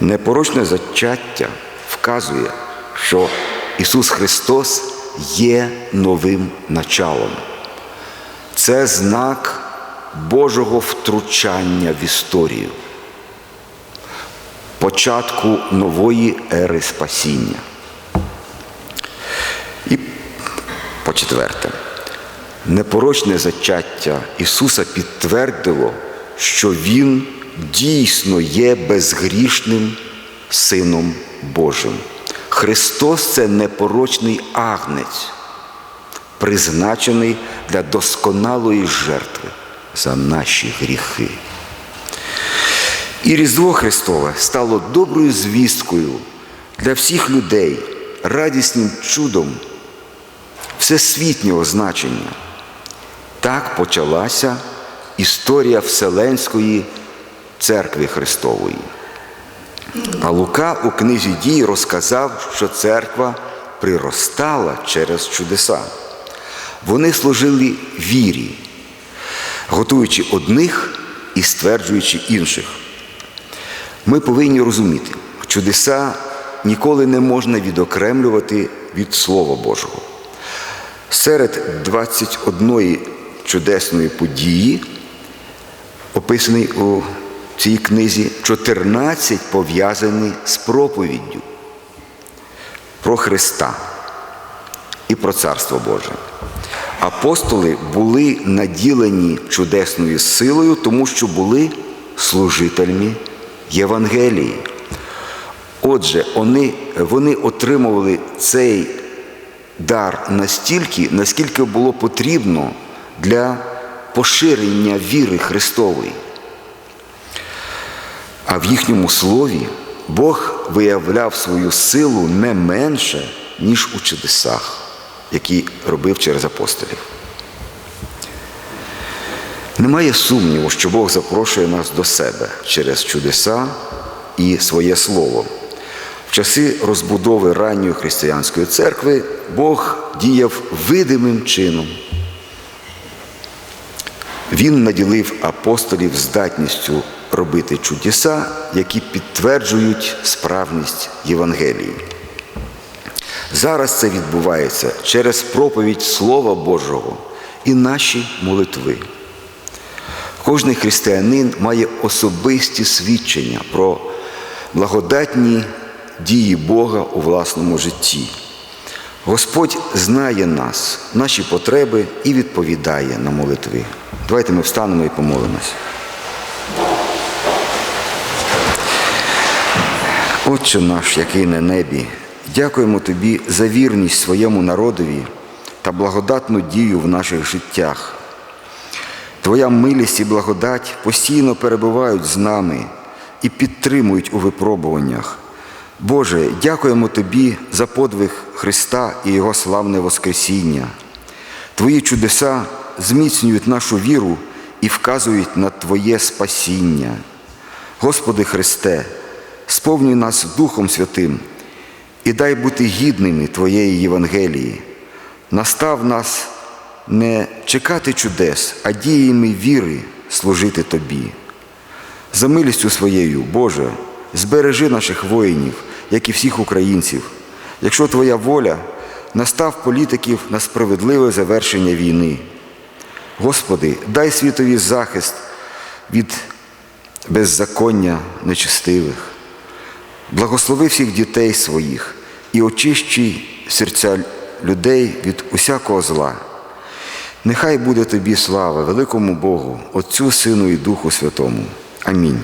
Непорочне зачаття вказує, що Ісус Христос є новим началом. Це знак Божого втручання в історію, початку нової ери спасіння. І по-четверте, непорочне зачаття Ісуса підтвердило, що Він дійсно є безгрішним Сином Божим. Христос це непорочний агнець, призначений для досконалої жертви за наші гріхи. І Різдво Христове стало доброю звісткою для всіх людей, радісним чудом всесвітнього значення. Так почалася історія Вселенської церкви Христової. А Лука у книзі дій розказав, що церква приростала через чудеса. Вони служили вірі, готуючи одних і стверджуючи інших. Ми повинні розуміти, чудеса ніколи не можна відокремлювати від Слова Божого. Серед 21 чудесної події, описаної у цій книзі, 14 пов'язані з проповіддю про Христа і про Царство Боже. Апостоли були наділені чудесною силою, тому що були служителями Євангелії. Отже, вони, вони отримували цей дар настільки, наскільки було потрібно для поширення віри Христової. А в їхньому слові Бог виявляв свою силу не менше, ніж у чудесах, які робив через апостолів. Немає сумніву, що Бог запрошує нас до себе через чудеса і своє слово. В часи розбудови ранньої християнської церкви Бог діяв видимим чином. Він наділив апостолів здатністю робити чудеса, які підтверджують справність Євангелії. Зараз це відбувається через проповідь Слова Божого і наші молитви. Кожний християнин має особисті свідчення про благодатні дії Бога у власному житті. Господь знає нас, наші потреби і відповідає на молитви. Давайте ми встанемо і помолимось. Отче наш, який на небі, дякуємо Тобі за вірність своєму народові та благодатну дію в наших життях. Твоя милість і благодать постійно перебувають з нами і підтримують у випробуваннях. Боже, дякуємо Тобі за подвиг Христа і Його славне Воскресіння. Твої чудеса зміцнюють нашу віру і вказують на Твоє спасіння. Господи Христе, сповнюй нас Духом Святим і дай бути гідними Твоєї Євангелії. Настав нас не чекати чудес, а діями віри служити Тобі. За милістю своєю, Боже, збережи наших воїнів, як і всіх українців. Якщо Твоя воля, настав політиків на справедливе завершення війни. Господи, дай світові захист від беззаконня нечестивих. Благослови всіх дітей своїх і очищуй серця людей від усякого зла. Нехай буде тобі слава, великому Богу, Отцю, Сину і Духу Святому. Амінь.